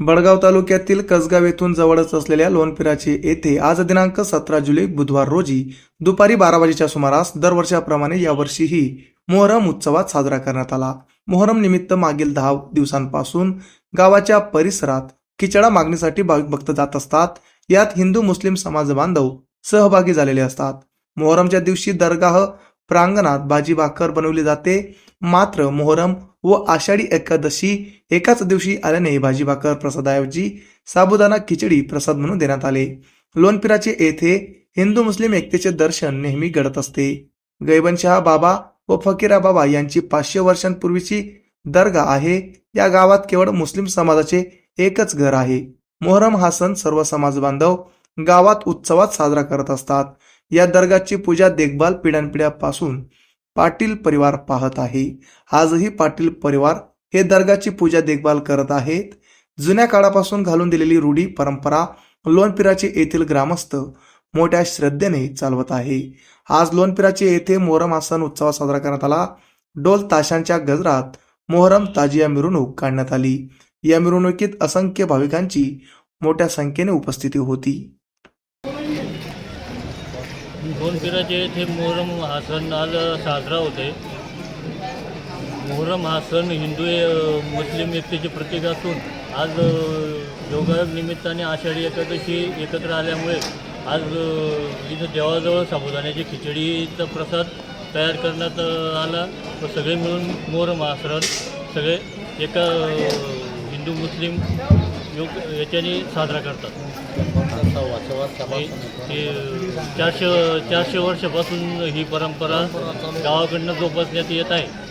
बडगाव तालुक्यातील कसगाव येथून जवळच असलेल्या लोणपिराचे येथे आज दिनांक सतरा जुलै बुधवार रोजी दुपारी बारा वाजेच्या सुमारास दरवर्षाप्रमाणे यावर्षीही मोहरम उत्सवात साजरा करण्यात आला. मोहरम निमित्त मागील दहा दिवसांपासून गावाच्या परिसरात खिचडा मागणीसाठी भाविक भक्त जात असतात. यात हिंदू मुस्लिम समाज बांधव सहभागी झालेले असतात. मोहरमच्या दिवशी दरगाह प्रांगणात भाजी भाकर बनवली जाते. मात्र मोहरम व आषाढी एकादशी एकाच दिवशी आल्याने भाजी भाकर प्रसादाऐवजी साबुदाणा खिचडी प्रसाद म्हणून देण्यात आले. लोणपिराचे येथे हिंदू मुस्लिम एकतेचे दर्शन नेहमी घडत असते. गैबनशाह बाबा व फकीरा बाबा यांची पाचशे वर्षांपूर्वीची दर्गा आहे. या गावात केवळ मुस्लिम समाजाचे एकच घर आहे. मोहरम हा सण सर्व समाज बांधव गावात उत्सवात साजरा करत असतात. या दर्गाची पूजा देखभाल पिढ्यानपिढ्यापासून पाटील परिवार पाहत आहे. आजही पाटील परिवार हे दर्गाची पूजा देखभाल करत आहेत. जुन्या काळापासून घालून दिलेली रूढी परंपरा लोणपिराचे येथील ग्रामस्थ मोठ्या श्रद्धेने चालवत आहे. आज लोणपिराचे येथे मोहरम हा सण उत्सव साजरा करण्यात आला. डोल ताशांच्या गजरात मोहरम ताजिया मिरवणूक काढण्यात आली. या मिरवणुकीत असंख्य भाविकांची मोठ्या संख्येने उपस्थिती होती. दोन पिराचे येथे मोहरम हा सण आज साजरा होते मोहरम हा सण हिंदू मुस्लिम एकतेचे प्रतीक असून आज योगायोग निमित्ताने आषाढी एकादशी एकत्र आल्यामुळे आज इथं देवाजवळ साबुदाण्याची खिचडीचा प्रसाद तयार करण्यात आला. व सगळे मिळून मोहरम हा सण सगळे एका हिंदू मुस्लिम योग याच्याने साजरा करतात. हे चारशे चारशे वर्षापासून ही परंपरा गावाकडनं जोपासण्यात येत आहे.